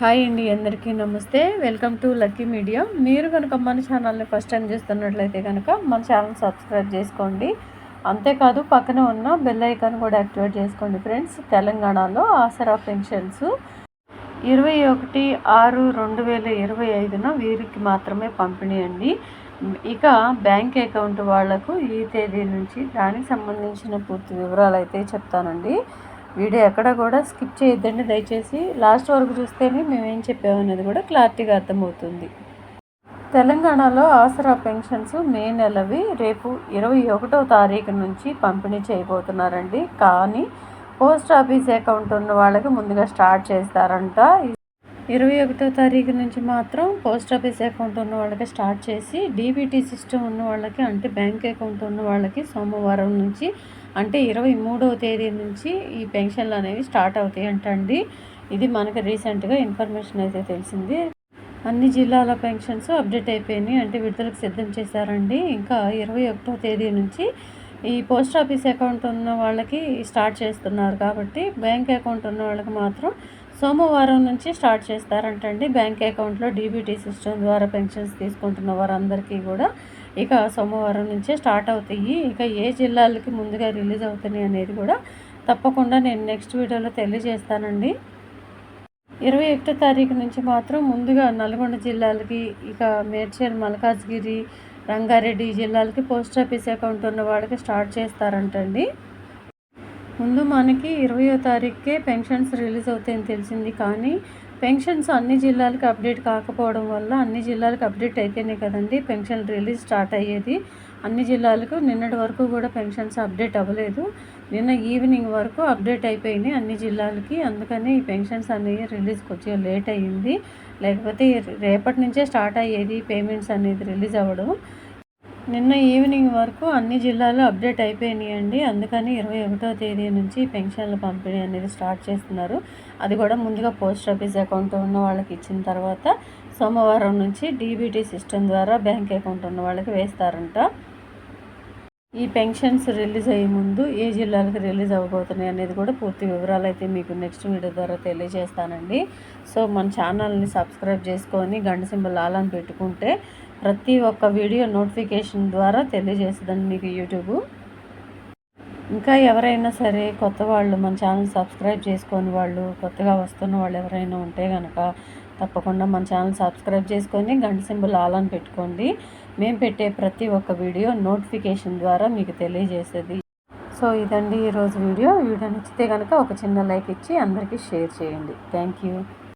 Hi అండి అందరికీ నమస్తే. Welcome to Lucky Media. మీరు కనుక మన ఛానల్ని ఫస్ట్ టైం చూస్తున్నట్లయితే కనుక మన ఛానల్ సబ్స్క్రైబ్ చేసుకోండి. అంతేకాదు పక్కన ఉన్న బెల్ ఐకాన్ కూడా యాక్టివేట్ చేసుకోండి ఫ్రెండ్స్. తెలంగాణలో ఆసరా పెన్షన్స్ ఇరవై ఒకటి ఆరు రెండు వేల ఇరవై ఐదున వీరికి మాత్రమే పంపిణీ అండి. ఇక బ్యాంక్ అకౌంట్ వాళ్ళకు ఈ తేదీ నుంచి దానికి సంబంధించిన పూర్తి వివరాలు అయితే చెప్తానండి. వీడియో ఎక్కడ కూడా స్కిప్ చేయొద్దండి. దయచేసి లాస్ట్ వరకు చూస్తేనే మేము ఏం చెప్పామనేది కూడా క్లారిటీగా అర్థమవుతుంది. తెలంగాణలో ఆసరా పెన్షన్స్ మే నెలవి రేపు ఇరవై ఒకటో తారీఖు నుంచి పంపిణీ చేయబోతున్నారండి. కానీ పోస్ట్ ఆఫీస్ అకౌంట్ ఉన్న వాళ్ళకి ముందుగా స్టార్ట్ చేస్తారంట. ఇరవై ఒకటో తారీఖు నుంచి మాత్రం పోస్ట్ ఆఫీస్ అకౌంట్ ఉన్న వాళ్ళకి స్టార్ట్ చేసి డీబీటీ సిస్టమ్ ఉన్న వాళ్ళకి అంటే బ్యాంక్ అకౌంట్ ఉన్న వాళ్ళకి సోమవారం నుంచి అంటే ఇరవై మూడవ తేదీ నుంచి ఈ పెన్షన్లు అనేవి స్టార్ట్ అవుతాయి అంటండి ఇది మనకు రీసెంట్గా ఇన్ఫర్మేషన్ అయితే తెలిసింది. అన్ని జిల్లాల పెన్షన్స్ అప్డేట్ అయిపోయినాయి. అంటే విడుదలకు సిద్ధం చేశారండి. ఇంకా ఇరవై ఒకటో తేదీ నుంచి ఈ పోస్ట్ ఆఫీస్ అకౌంట్ ఉన్న వాళ్ళకి స్టార్ట్ చేస్తున్నారు కాబట్టి బ్యాంక్ అకౌంట్ ఉన్న వాళ్ళకి మాత్రం సోమవారం నుంచి స్టార్ట్ చేస్తారంటండి. బ్యాంక్ అకౌంట్లో డీబీటీ సిస్టమ్ ద్వారా పెన్షన్స్ తీసుకుంటున్న వారందరికీ కూడా ఇక సోమవారం నుంచే స్టార్ట్ అవుతాయి. ఇక ఏ జిల్లాలకి ముందుగా రిలీజ్ అవుతున్నాయి అనేది కూడా తప్పకుండా నేను నెక్స్ట్ వీడియోలో తెలియజేస్తానండి. ఇరవై ఒకటో తారీఖు నుంచి మాత్రం ముందుగా నల్గొండ జిల్లాలకి ఇక మేడ్చల్ మల్కాజ్గిరి రంగారెడ్డి జిల్లాలకి పోస్ట్ ఆఫీస్ అకౌంట్ ఉన్న వాళ్ళకి స్టార్ట్ చేస్తారంటండి. ముందు మనకి ఇరవయో తారీఖుకే పెన్షన్స్ రిలీజ్ అవుతాయని తెలిసింది కానీ పెన్షన్స్ అన్ని జిల్లాలకు అప్డేట్ కాకపోవడం వల్ల అన్ని జిల్లాలకు అప్డేట్ అయితేనే కదండి. పెన్షన్ రిలీజ్ స్టార్ట్ అయ్యేది. అన్ని జిల్లాలకు నిన్నటి వరకు కూడా పెన్షన్స్ అప్డేట్ అవ్వలేదు. నిన్న ఈవినింగ్ వరకు అప్డేట్ అయిపోయినాయి అన్ని జిల్లాలకి. అందుకని ఈ పెన్షన్స్ అనేవి రిలీజ్ కొద్దిగా లేట్ అయ్యింది. లేకపోతే రేపటి నుంచే స్టార్ట్ అయ్యేది పేమెంట్స్ అనేది రిలీజ్ అవ్వడం. నిన్న ఈవినింగ్ వరకు అన్ని జిల్లాలు అప్డేట్ అయిపోయినాయండి అందుకని ఇరవై ఒకటో తేదీ నుంచి పెన్షన్ల పంపిణీ అనేది స్టార్ట్ చేస్తున్నారు. అది కూడా ముందుగా పోస్ట్ ఆఫీస్ అకౌంట్ ఉన్న వాళ్ళకి ఇచ్చిన తర్వాత సోమవారం నుంచి డీబీటీ సిస్టమ్ ద్వారా బ్యాంక్ అకౌంట్ ఉన్న వాళ్ళకి వేస్తారంట. ఈ పెన్షన్స్ రిలీజ్ అయ్యే ముందు ఏ జిల్లాలకు రిలీజ్ అవ్వబోతున్నాయి అనేది కూడా పూర్తి వివరాలు అయితే మీకు నెక్స్ట్ వీడియో ద్వారా తెలియజేస్తానండి. సో మన ఛానల్ని సబ్స్క్రైబ్ చేసుకొని గంట సింబల్ ఆలని పెట్టుకుంటే ప్రతి ఒక్క వీడియో నోటిఫికేషన్ ద్వారా తెలియజేస్తుందండి మీకు యూట్యూబ్. ఇంకా ఎవరైనా సరే కొత్త వాళ్ళు మన ఛానల్ సబ్స్క్రైబ్ చేసుకొని వాళ్ళు కొత్తగా వస్తున్న వాళ్ళు ఎవరైనా ఉంటే కనుక తప్పకుండా మన ఛానల్ సబ్స్క్రైబ్ చేసుకొని గంట సింబల్ ఆలని అని పెట్టుకోండి. మేము పెట్టే ప్రతి ఒక్క వీడియో నోటిఫికేషన్ ద్వారా మీకు తెలియజేసేది. సో ఇదండి ఈరోజు వీడియో. వీడియో నచ్చితే కనుక ఒక చిన్న లైక్ ఇచ్చి అందరికీ షేర్ చేయండి. Thank you.